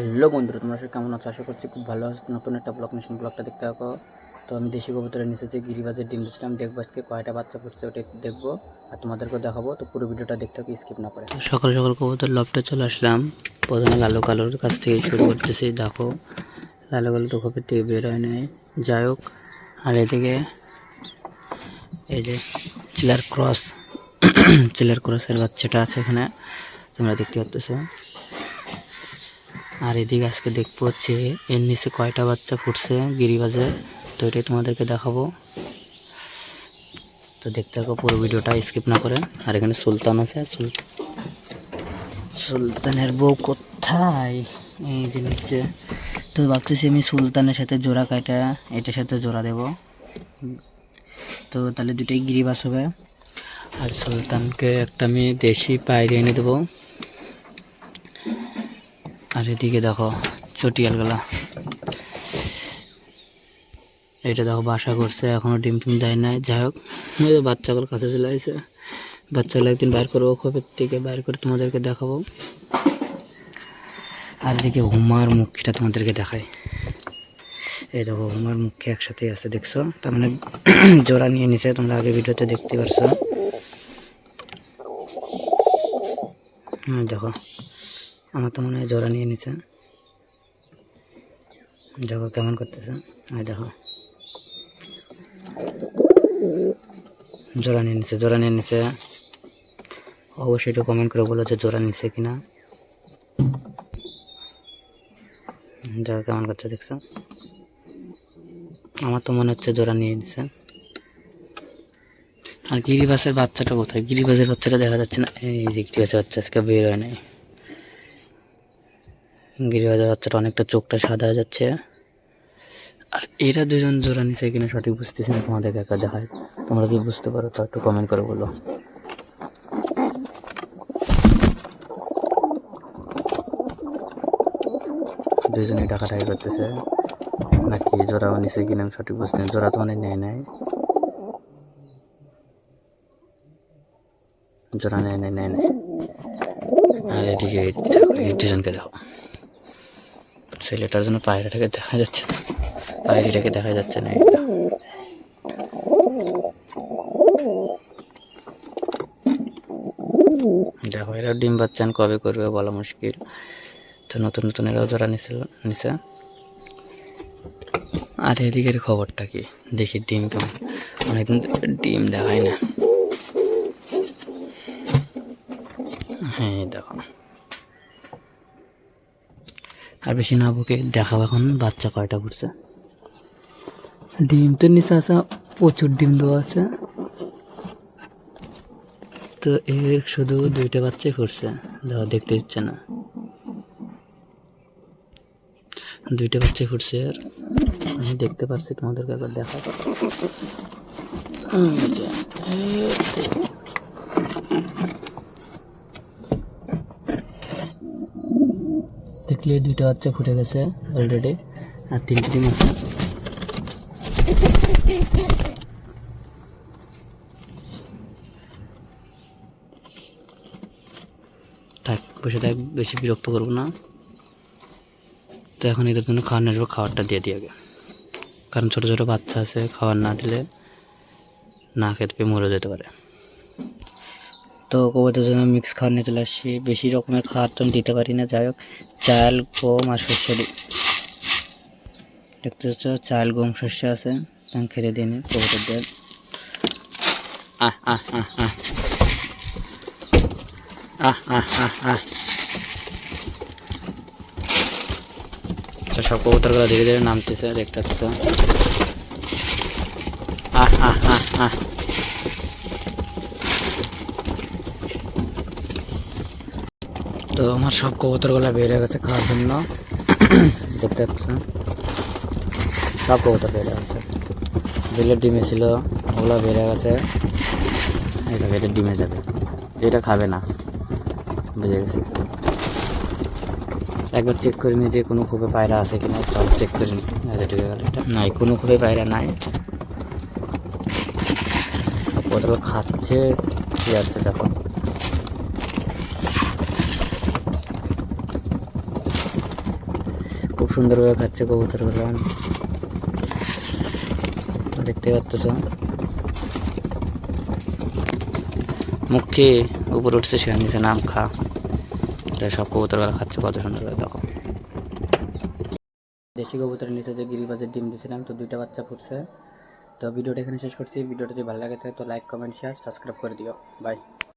Hello বন্ধুরা, তোমরা সবাই কেমন আছো? আশা করছি খুব ভালো আছো। নতুন একটা ব্লগ মিশন ব্লগটা দেখতে থাকো। তো আমি দেশি কবুতরে নিচেছি গিরিবাজের ডিম দিচ্ছিলাম দেখব আজকে কয়টা বাচ্চা পড়ছে ওটা দেখব। আর তোমাদেরকে দেখাবো, তো পুরো ভিডিওটা দেখতে থাকো স্কিপ না করে। সকাল সকাল কবুতর লফটে চলে আসলাম। প্রথমে লালু কালোর কাছ থেকে শুরু করতেছি, দেখো। লালু কালো তো খোপের থেকে বের হয় নাই। যাই হোক, আর এদিকে এই যে চিলার ক্রস, চিলার ক্রসের বাচ্চাটা আছে এখানে, তোমরা দেখতে পাচ্ছ আর এদিকে আজকে দেখব হচ্ছে এর নিচে কয়টা বাচ্চা ফুটছে গিরিবাজে, তো এটাই তোমাদেরকে দেখাবো। তো দেখতে থাকো পুরো ভিডিওটা, স্কিপ না করে। আর এখানে সুলতান আছে সুলতানের বউ কোথায়? এই যে নিচে। তো ভাবতেছি আমি সুলতানের সাথে জোড়া কাটা এটার সাথে জোড়া দেব। তো তাহলে দুটোই গিরিবাস হবে। আর সুলতানকে একটা আমি দেশি পায়রি এনে দেবো। আর এদিকে দেখো চটিয়াল গলা এটা দেখো বাসা করছে, এখনও ডিম টিম দেয় নাই। যাই হোক বাচ্চাগুলো কাছে চলে আসছে বাচ্চাগুলো একদিন বাইর করব খোপের থেকে বাইর করে তোমাদেরকে দেখাবো। আর এদিকে হুমার মুখটা তোমাদেরকে দেখায় এই দেখো, হুমার মুখে একসাথে আছে দেখছ? তার মানে জোড়া নিয়ে নিছে, তোমরা আগে ভিডিওতে দেখতে পারছ। দেখো আমার তো মনে হয় জোড়া নিয়ে নিছে। দেখো কেমন করতেছে? আর দেখো। জোড়া নিয়ে নিছে, জোড়া নিয়ে নিছে। অবশ্যই একটু কমেন্ট করে বলো যে জোড়া নিছে কিনা। দেখো কেমন করছে দেখছ? আমার তো মনে হচ্ছে জোড়া নিয়ে নিছে। আর গিরিবাসের বাচ্চাটা কোথায়? গিরিবাসের বাচ্চাটা দেখা যাচ্ছে না। এই যে গিরিবাসের বাচ্চা, আজকে বের হয় নাই। গিরিবাজের বাচ্চাটা অনেকটা চোখটা সাদা যাচ্ছে। আর এরা দুজন জোড়া নিচে কিনা সঠিক বুঝতেছি না তোমাদেরকে একা দেখায় তোমরা যদি বুঝতে পারো, তো একটু কমেন্ট করে বলো। দুজনে টাকাটাই করতেছে, নাকি জোড়াও নিচে কিনা আমি সঠিক বুঝতে জোড়া তো অনেক নেয় নেয় জোড়া নেয় নেয় নেয় নেয়। আর এদিকে এই দুজনকে দেখো ছেলেটার জন্য পায়রাটাকে দেখা যাচ্ছে না। পায়রিটাকে দেখা যাচ্ছে না এটা দেখো, এরা ডিম বাচ্চান কবে করবে বলা মুশকিল। তো নতুন নতুন এরাও যারা নিছিল নিছে। আর এদিকের খবরটা কি? দেখি ডিম কেমন। অনেকদিন ডিম দেখায় না। হ্যাঁ দেখো। আর বেশি না বুকে দেখাবো এখন বাচ্চা কয়টা ফুটছে ডিম তো নিচে আছে প্রচুর ডিম দেওয়া আছে। তো এর শুধু দুইটা বাচ্চাই ফুটছে দেখো দেখতে দিচ্ছে না। দুইটা বাচ্চাই ফুটছে আর আমি দেখতে পাচ্ছি তোমাদেরকে একবার দেখা এই যে, এই যে। দেখলে দুইটা বাচ্চা ফুটে গেছে অলরেডি আর তিনটে ডিম আছে। থাক, বসে থাক, বেশি বিরক্ত করব না। তো এখন এদের জন্য খাওয়ানোর জন্য খাবারটা দিয়ে দিই আগে। কারণ ছোটো ছোটো বাচ্চা আছে, খাবার না দিলে না খেতে পেয়ে মরে যেতে পারে। তো কবুতরের জন্য মিক্স খাবার নিয়ে চলে আসছি। বেশি রকমের খাওয়ার তো আমি দিতে পারি না, যাই হোক। চাল, গম আর শস্য দিই। দেখতে পাচ্ছ, চাল, গম, শস্য আছে। খেতে দিই নি কবুতরদের আহ আহ আহ আহ। আহ আহ সব ধীরে ধীরে নামতেছে, দেখতে পাচ্ছ। আহ আহ আহ আহ। তো আমার সব কবুতরগুলো বের হয়ে গেছে খাওয়ার জন্য। দেখতে পাচ্ছ সব কবুতর বেড়ে গেছে। বিলের ডিমে ছিল ওগুলো বেড়ে গেছে। এটা এটা ডিমে যাবে। এটা খাবে না। বুঝে গেছি। একবার চেক করে নিই যে কোনো খুবই পায়রা আছে কিনা সব চেক করে নিই। আচ্ছা ঠিক গেল এটা। নাই কোনো খুবই পায়রা নাই। কতগুলো খাচ্ছে কি আছে দেখো খুব সুন্দরভাবে খাচ্ছে কবুতরগুলো। দেখতে পাচ্ছ? মুখে উপরে উঠছে সে নিচে নাম খা। এটা সব কবুতরগুলো খাচ্ছে, কত সুন্দরভাবে দেখো। দেশি কবুতরের নিচে যে গিরিবাজের ডিম দিয়েছিলাম, তো দুইটা বাচ্চা ফুটছে। তো ভিডিওটা এখানে শেষ করছি। ভিডিওটা যদি ভালো লাগে থাকে তো লাইক কমেন্ট শেয়ার সাবস্ক্রাইব করে দিও। বাই